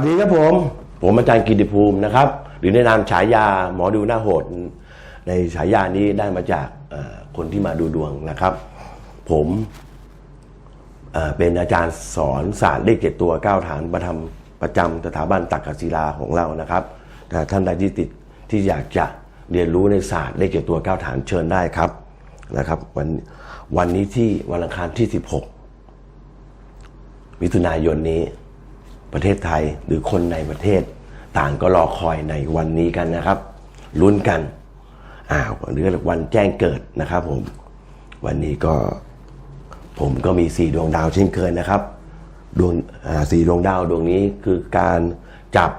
วัสดีครับผม ผมอาจารย์กิติภูมินะครับ หรือในนามฉายาหมอดูหน้าโหด ในฉายานี้ได้มาจากคนที่มาดูดวงนะครับ ผมเป็นอาจารย์สอนศาสตร์เลขเจ็ดตัวเก้าฐานประทำประจำสถาบันตักกศิลาของเรานะครับถ้าท่านใดที่ติดที่อยากจะเรียนรู้ในศาสตร์เลขเจ็ดตัวเก้าฐานเชิญได้ครับนะครับ วันวันนี้ที่วันอังคารที่ 16 มิถุนายนนี้ ประเทศไทยหรือคนในประเทศ ต่างก็รอคอยในวันนี้กันนะครับลุ้นกันอ้าวหรือวันแจ้งเกิดนะครับผมวันนี้ก็ผมก็มีสี่ดวงดาวเช่นเคยนะครับดวงสี่ดวงดาวดวงนี้คือการจับ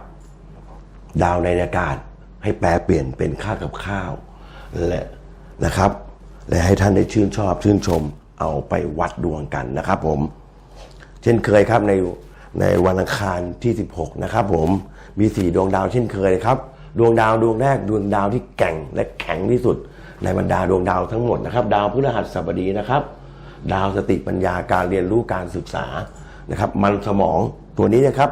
ดาวในอากาศ ให้แปลเปลี่ยนเป็นค่ากับข้าวและนะครับ และให้ท่านได้ชื่นชอบชื่นชมเอาไปวัดดวงกันนะครับผม เช่นเคยครับใน ในวันอังคารที่ 16 นะครับผมมีสี่ดวงดาวเช่นเคยครับ ดวงดาวดวงแรกดวงดาวที่แก่งและแข็งที่สุด ในบรรดาดวงดาวทั้งหมดนะครับ ดาวพฤหัสบดีนะครับ ดาวสติปัญญาการเรียนรู้การศึกษานะครับ มันสมองตัวนี้นะครับ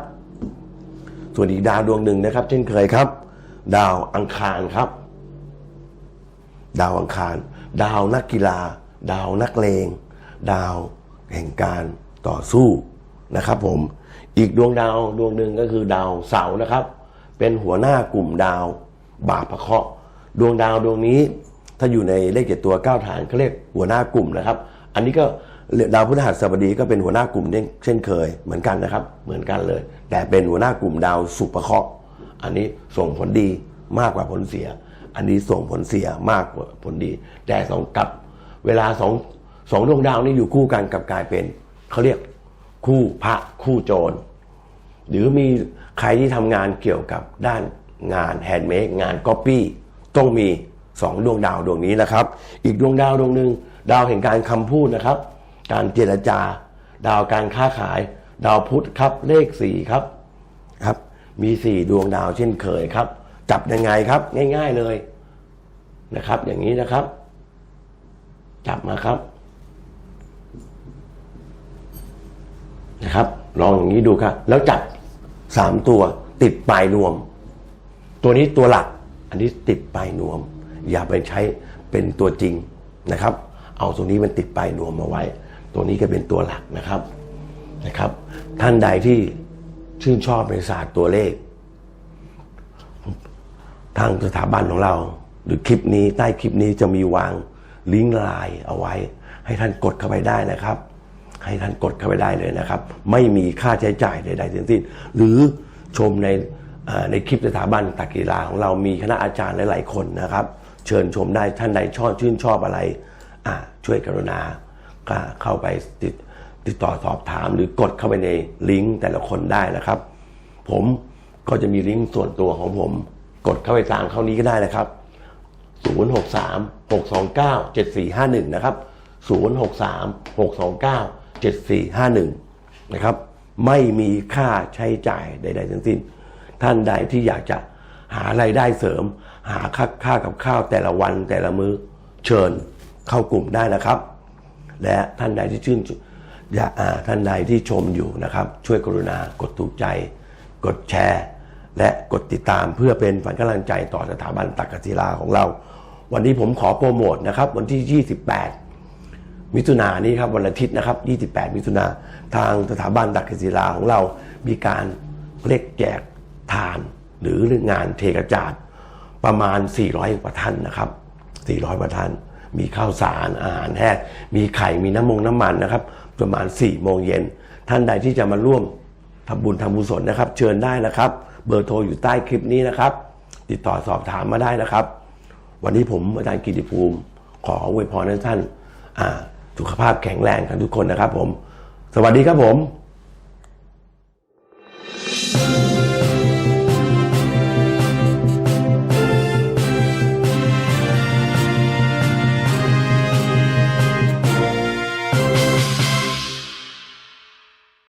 ส่วนอีกดาวดวงหนึ่งนะครับ เช่นเคยครับ ดาวอังคารครับ ดาวอังคาร ดาวนักกีฬา ดาวนักเลง ดาวแห่งการต่อสู้ นะครับผมอีกดวงดาวดวงหนึ่งก็คือดาวเสาร์นะครับ เป็นหัวหน้ากลุ่มดาวบาปพระเคราะห์ดวงดาวดวงนี้ ถ้าอยู่ในเลขเจ็ดตัวเก้าฐานเขาเรียกหัวหน้ากลุ่มนะครับ อันนี้ก็ดาวพฤหัสบดีก็เป็นหัวหน้ากลุ่มเช่นเคยเหมือนกันนะครับ เหมือนกันเลย แต่เป็นหัวหน้ากลุ่มดาวสุภเคราะห์อันนี้ส่งผลดีมากกว่าผลเสีย อันนี้ส่งผลเสียมากกว่าผลดี แต่สองกับเวลาสองสองดวงดาวนี้อยู่คู่กันกับกลายเป็นเขาเรียก คู่พระคู่โจร หรือมีใครที่ทำงานเกี่ยวกับด้านงานแฮนด์เมดงานก๊อปปี้ต้องมีสองดวงดาวดวงนี้นะครับ อีกดวงดาวดวงหนึ่งดาวแห่งการคำพูดนะครับ การเจรจา ดาวการค้าขาย ดาวพุธครับเลขสี่ครับครับ มีสี่ดวงดาวเช่นเคยครับ จับยังไงครับ ง่าย ๆเลยนะครับ อย่างนี้นะครับ จับมาครับ นะครับ ลองอย่างนี้ดูครับแล้วจับสามตัวติดปลายนวม ตัวนี้ตัวหลัก อันนี้ติดปลายนวม อย่าไปใช้เป็นตัวจริงนะครับ เอาตรงนี้มันติดปลายนวมมาไว้ ตัวนี้ก็เป็นตัวหลักนะครับนะครับ ท่านใดที่ชื่นชอบในศาสตร์ตัวเลข ทางสถาบันของเรา หรือคลิปนี้ใต้คลิปนี้จะมีวางลิงก์ไลน์เอาไว้ ให้ท่านกดเข้าไปได้นะครับ ให้ท่านกดเข้าไปได้เลยนะครับ ไม่มีค่าใช้จ่ายใดๆทั้งสิ้น หรือชมในในคลิปสถาบันตักกีฬาของเรามีคณะอาจารย์หลาย ๆ คนนะครับ เชิญชมได้ท่านใดชอบชื่นชอบอะไระช่วยกรุณาเข้าไปติดติดต่อสอบถาม หรือกดเข้าไปในลิงก์แต่ละคนได้นะครับ ผมก็จะมีลิงก์ส่วนตัวของผม กดเข้าไปตามเข้านี้ก็ได้นะครับ 063 629 7451 นะครับ 063 629 7451 นะครับ ไม่มีค่าใช้จ่ายใด ๆ ทั้งสิ้น ท่านใดที่อยากจะหาไรายได้เสริม หาค่าค่ากับข้าวแต่ละวันแต่ละมื้อเชิญเข้ากลุ่มได้นะครับ และท่านใดที่ชื่นอยากอ่าท่านใดที่ชมอยู่นะครับ ช่วยกรุณากดถูกใจ กดแชร์ และกดติดตามเพื่อเป็นฝันกำลังใจต่อสถาบันตักกศิลาของเรา วันนี้ผมขอโปรโมทนะครับ วันที่ 28 มิถุนายนนี้ครับวันอาทิตย์นะครับ 28 มิถุนาทางสถาบันตักกศิลาของเรามีการเรียกแจกทาน หรืองานเทกระจาดประมาณ 400 กว่าท่านนะครับ 400 กว่าท่าน มีข้าวสารอาหารแห้งมีไข่มีน้ำมงน้ำมันนะครับ ประมาณ 4 โมงเย็น ท่านใดที่จะมาร่วมทำบุญทำบุญสนนะครับ เชิญได้นะครับ เบอร์โทรอยู่ใต้คลิปนี้นะครับ ติดต่อสอบถามมาได้นะครับ วันนี้ผมอาจารย์กิติภูมิ ขออวยพรท่านอ่า สุขภาพแข็งแรงกันทุกคนนะครับผม สวัสดีครับผม